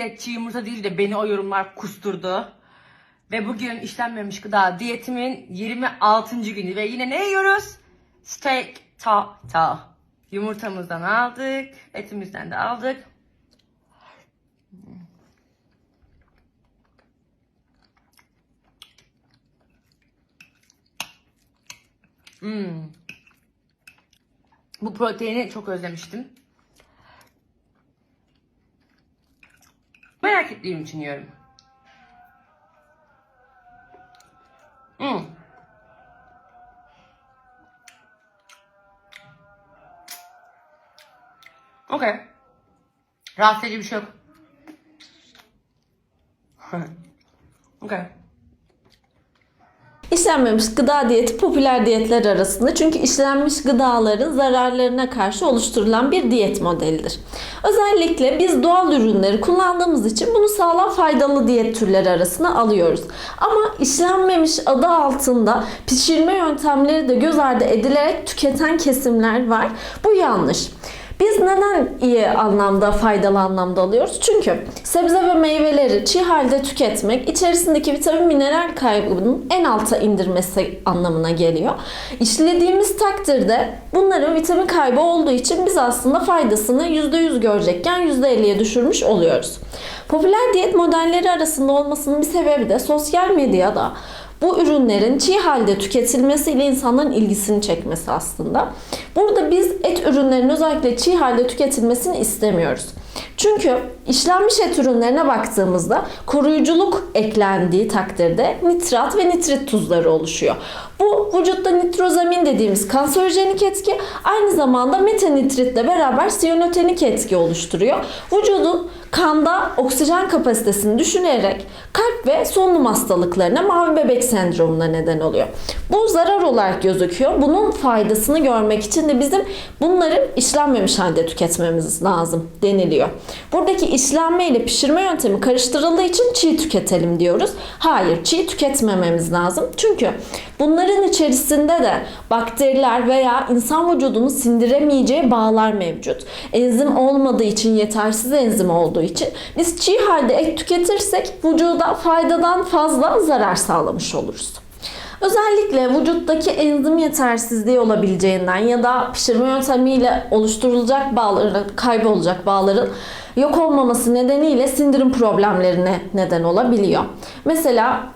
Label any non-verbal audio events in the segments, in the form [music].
diyet çiğ yumurta değil de beni o yorumlar kusturdu. Ve bugün işlenmemiş gıda diyetimin 26. günü ve yine ne yiyoruz? Steak tartar. Yumurtamızdan aldık, etimizden de aldık. Hmm. Bu proteini çok özlemiştim. Merak ettiğim için yiyorum. Hmm. Okey. Rahatsız edici bir şey yok. [laughs] Okey. İşlenmemiş gıda diyeti popüler diyetler arasında çünkü işlenmiş gıdaların zararlarına karşı oluşturulan bir diyet modelidir. Özellikle biz doğal ürünleri kullandığımız için bunu sağlam faydalı diyet türleri arasına alıyoruz. Ama işlenmemiş adı altında pişirme yöntemleri de göz ardı edilerek tüketen kesimler var. Bu yanlış. Biz neden iyi anlamda, faydalı anlamda alıyoruz? Çünkü sebze ve meyveleri çiğ halde tüketmek içerisindeki vitamin mineral kaybının en alta indirmesi anlamına geliyor. İşlediğimiz takdirde bunların vitamin kaybı olduğu için biz aslında faydasını %100 görecekken %50'ye düşürmüş oluyoruz. Popüler diyet modelleri arasında olmasının bir sebebi de sosyal medyada bu ürünlerin çiğ halde tüketilmesiyle insanların ilgisini çekmesi aslında. Burada biz et ürünlerinin özellikle çiğ halde tüketilmesini istemiyoruz. Çünkü işlenmiş et ürünlerine baktığımızda koruyuculuk eklendiği takdirde nitrat ve nitrit tuzları oluşuyor. Bu vücutta nitrozamin dediğimiz kanserojenik etki aynı zamanda metanitritle beraber siyanötenik etki oluşturuyor. Vücudun kanda oksijen kapasitesini düşünerek kalp ve solunum hastalıklarına mavi bebek sendromuna neden oluyor. Bu zarar olarak gözüküyor. Bunun faydasını görmek için de bizim bunları işlenmemiş halde tüketmemiz lazım deniliyor. Buradaki işlenme ile pişirme yöntemi karıştırıldığı için çiğ tüketelim diyoruz. Hayır, çiğ tüketmememiz lazım. Çünkü bunların içerisinde de bakteriler veya insan vücudunun sindiremeyeceği bağlar mevcut. Enzim olmadığı için, yetersiz enzim olduğu için biz çiğ halde et tüketirsek vücuda faydadan fazla zarar sağlamış oluruz. Özellikle vücuttaki enzim yetersizliği olabileceğinden ya da pişirme yöntemiyle oluşturulacak bağların, kaybolacak bağların yok olmaması nedeniyle sindirim problemlerine neden olabiliyor. Mesela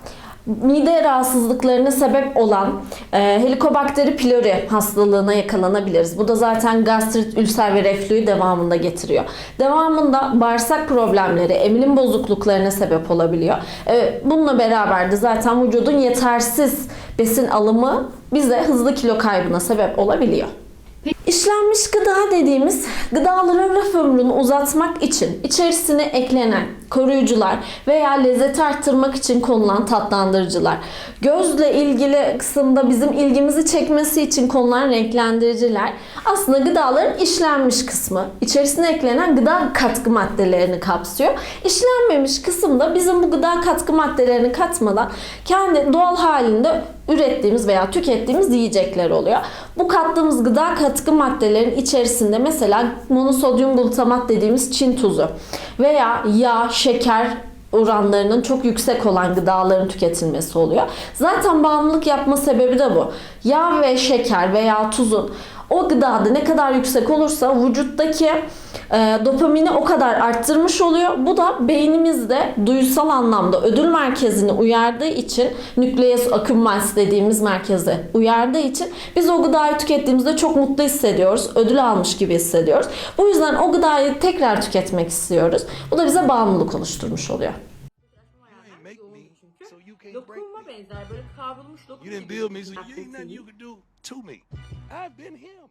mide rahatsızlıklarına sebep olan e, Helicobacter pylori hastalığına yakalanabiliriz. Bu da zaten gastrit, ülser ve reflüyü devamında getiriyor. Devamında bağırsak problemleri, emilim bozukluklarına sebep olabiliyor. E, bununla beraber de zaten vücudun yetersiz besin alımı bize hızlı kilo kaybına sebep olabiliyor. İşlenmiş gıda dediğimiz gıdaların raf ömrünü uzatmak için içerisine eklenen koruyucular veya lezzeti arttırmak için konulan tatlandırıcılar, gözle ilgili kısımda bizim ilgimizi çekmesi için konulan renklendiriciler aslında gıdaların işlenmiş kısmı, içerisine eklenen gıda katkı maddelerini kapsıyor. İşlenmemiş kısımda bizim bu gıda katkı maddelerini katmadan kendi doğal halinde ürettiğimiz veya tükettiğimiz yiyecekler oluyor. Bu kattığımız gıda katkı maddelerin içerisinde mesela monosodyum glutamat dediğimiz Çin tuzu veya yağ, şeker oranlarının çok yüksek olan gıdaların tüketilmesi oluyor. Zaten bağımlılık yapma sebebi de bu. Yağ ve şeker veya tuzun o gıdada ne kadar yüksek olursa vücuttaki e, dopamini o kadar arttırmış oluyor. Bu da beynimizde duysal anlamda ödül merkezini uyardığı için nükleus accumbens dediğimiz merkezi uyardığı için biz o gıdayı tükettiğimizde çok mutlu hissediyoruz. Ödül almış gibi hissediyoruz. Bu yüzden o gıdayı tekrar tüketmek istiyoruz. Bu da bize bağımlılık oluşturmuş oluyor. Me. benzer böyle kavrulmuş gibi I've been him.